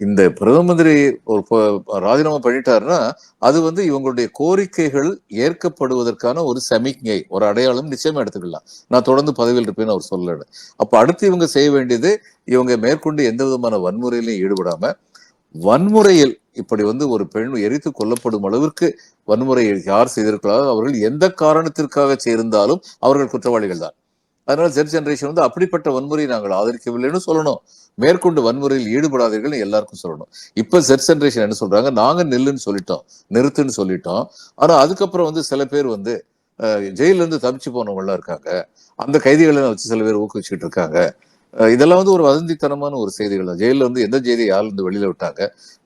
இந்த பிரதம மந்திரி ஒரு ராஜினாமா பண்ணிட்டாருன்னா அது வந்து இவங்களுடைய கோரிக்கைகள் ஏற்கப்படுவதற்கான ஒரு சமிக்ஞை ஒரு அடையாளம் நிச்சயமா எடுத்துக்கலாம். நான் தொடர்ந்து பதவியில் இருப்பேன்னு அவர் சொல்லல. அப்ப அடுத்து இவங்க செய்ய வேண்டியது இவங்க மேற்கொண்டு எந்த விதமான வன்முறையிலையும் ஈடுபடாம வன்முறையில் இப்படி வந்து ஒரு பெண் எரித்து கொல்லப்படும் அளவிற்கு வன்முறையை யார் செய்திருக்கிறாரோ அவர்கள் எந்த காரணத்திற்காக சேர்ந்தாலும் அவர்கள் குற்றவாளிகள் தான். அதனால ஜெட் ஜெனரேஷன் வந்து அப்படிப்பட்ட வன்முறையை நாங்கள் ஆதரிக்கவில்லைன்னு சொல்லணும். மேற்கொண்டு வன்முறையில் ஈடுபடாதீர்கள் எல்லாருக்கும் சொல்லணும். இப்ப ஜெட் ஜெனரேஷன் என்ன சொல்றாங்க? நாங்க நெல்லுன்னு சொல்லிட்டோம். நிறுத்துன்னு சொல்லிட்டோம். ஆனா அதுக்கப்புறம் வந்து சில பேர் வந்து ஜெயிலிருந்து இருந்து தப்பிச்சு போனவங்க எல்லாம் இருக்காங்க. அந்த கைதிகளை வச்சு சில பேர் ஊக்குவிச்சுட்டு இருக்காங்க. இதெல்லாம் வந்து ஒரு வதந்தித்தனமான ஒரு செய்திகள் தான். வந்து எந்த செய்தியை யார் இருந்து வெளியில விட்டாங்க?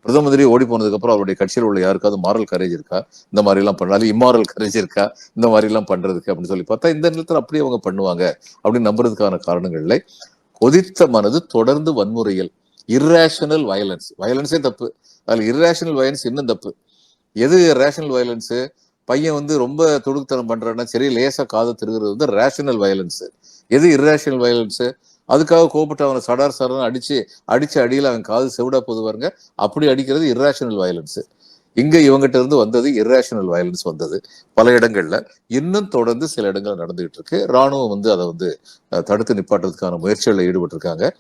பிரதம மந்திரி ஓடி போனதுக்கு அப்புறம் அவருடைய கட்சியில் உள்ள யாருக்காவது மாரல் கரேஜ் இருக்கா? இந்த மாதிரி எல்லாம் பண்ணாலும் இம்மாரல் கரேஜ் இருக்கா? இந்த மாதிரி எல்லாம் பண்றதுக்கு அப்படின்னு சொல்லி பார்த்தா இந்த நேரத்தில் அப்படியே அவங்க பண்ணுவாங்க அப்படின்னு நம்புறதுக்கான காரணங்கள் இல்லை. கொதித்த மனது தொடர்ந்து வன்முறையில். இர்ரேஷனல் வயலன்ஸ் வயலன்ஸே தப்பு. அதில் இர்ரேஷனல் வயலன்ஸ் இன்னும் தப்பு. எது ரேஷனல் வயலன்ஸ் பையன் வந்து ரொம்ப துடுக்குத்தனம் பண்றான்னா சரி லேசா காதை திருகிறது வந்து ரேஷனல் வயலன்ஸ் எது இர்ரேஷனல் வயலன்ஸ் அதுக்காக கோபப்பட்டு அவனை சடார் சடார்னு அடிச்சு அடிச்சு அடியில் அவன் காது செவிடா போது பாருங்க. அப்படி அடிக்கிறது இர்ரேஷனல் வயலன்ஸ் இங்க இவங்கிட்ட இருந்து வந்தது இர்ரேஷனல் வயலன்ஸ் வந்தது. பல இடங்கள்ல. இன்னும் தொடர்ந்து சில இடங்கள் நடந்துகிட்டு இருக்கு. ராணுவம் வந்து அதை வந்து தடுத்து நிப்பாட்டுறதுக்கான முயற்சிகளில் ஈடுபட்டிருக்காங்க.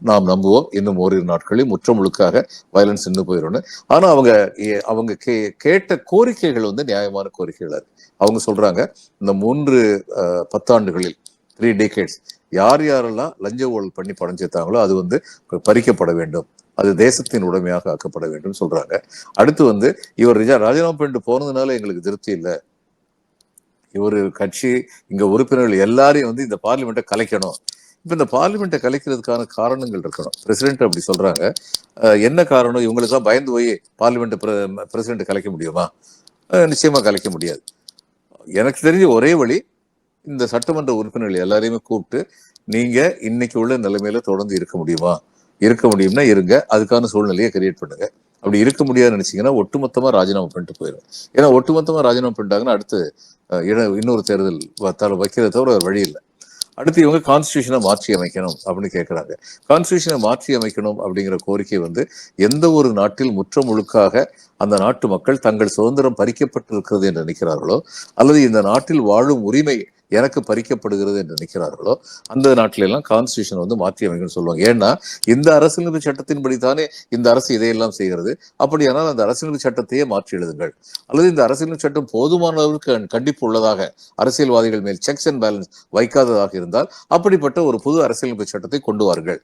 நாம் நம்புவோம். இன்னும் ஓரிரு நாட்களில் முற்ற முழுக்காக வயலன்ஸ் நின்று போயிடும்னு ஆனா அவங்க ஏ- அவங்க கே- கேட்ட கோரிக்கைகள் வந்து நியாயமான கோரிக்கைகள் அவங்க சொல்றாங்க இந்த மூன்று பத்தாண்டுகளில் த்ரீ டேகேட்ஸ் யார் யாரெல்லாம் லஞ்ச ஊழல் பண்ணி பணம் சேர்த்தாங்களோ அது வந்து பறிக்கப்பட வேண்டும். அது தேசத்தின் உடைமையாக ஆக்கப்பட வேண்டும் சொல்றாங்க. அடுத்து வந்து இவர் ராஜினாமா பண்ணிட்டு போனதுனால எங்களுக்கு திருப்தி இல்லை. இவர் கட்சி இங்க உறுப்பினர்கள் எல்லாரையும் வந்து இந்த பார்லிமெண்ட்டை கலைக்கணும். இப்ப இந்த பார்லிமெண்ட்டை கலைக்கிறதுக்கான காரணங்கள் இருக்கணும். பிரசிடென்ட் அப்படி சொல்றாங்க. என்ன காரணம்? இவங்களுக்கெல்லாம் பயந்து போய் பார்லிமெண்ட் பிரசிடென்ட் கலைக்க முடியுமா? நிச்சயமா கலைக்க முடியாது. எனக்கு தெரிஞ்ச ஒரே வழி இந்த சட்டமன்ற உறுப்பினர்கள் எல்லாரையுமே கூப்பிட்டு நீங்க இன்னைக்கு உள்ள நிலைமையில தொடர்ந்து இருக்க முடியுமா? இருக்க முடியும்னா இருங்க. அதுக்கான சூழ்நிலையை கிரியேட் பண்ணுங்க. அப்படி இருக்க முடியாதுன்னு நினைச்சீங்கன்னா ஒட்டுமொத்தமா ராஜினாமா பண்ணிட்டு போயிடும் ஏன்னா ஒட்டுமொத்தமா ராஜினாமா பண்ணிட்டாங்கன்னா அடுத்து இன்னொரு தேர்தல் வைக்கிறத தவிர ஒரு வழி இல்லை. அடுத்து இவங்க கான்ஸ்டியூஷனை மாற்றி அமைக்கணும் அப்படின்னு கேட்கறாங்க கான்ஸ்டியூஷனை மாற்றி அமைக்கணும் அப்படிங்கிற கோரிக்கை வந்து எந்த ஒரு நாட்டில் முற்ற முழுக்காக அந்த நாட்டு மக்கள் தங்கள் சுதந்திரம் பறிக்கப்பட்டிருக்கிறது என்று நினைக்கிறார்களோ அல்லது இந்த நாட்டில் வாழும் உரிமை எனக்கு பறிக்கப்படுகிறது என்று நினைக்கிறார்களோ அந்த நாட்டிலெல்லாம் கான்ஸ்டியூஷன் வந்து மாற்றி அமைக்கணும்னு சொல்லுவாங்க. ஏன்னா இந்த அரசியலமைப்பு சட்டத்தின்படி தானே இந்த அரசு இதையெல்லாம் செய்கிறது. அப்படியானால் அந்த அரசியலமைப்பு சட்டத்தையே மாற்றி எழுதுங்கள். அல்லது இந்த அரசியலமைப்பு சட்டம் போதுமான அளவுக்கு கண்டிப்பு உள்ளதாக அரசியல்வாதிகள் மேல் செக்ஸ் அண்ட் பேலன்ஸ் வைக்காததாக இருந்தால் அப்படிப்பட்ட ஒரு புது அரசியலமைப்பு சட்டத்தை கொண்டு வார்கள்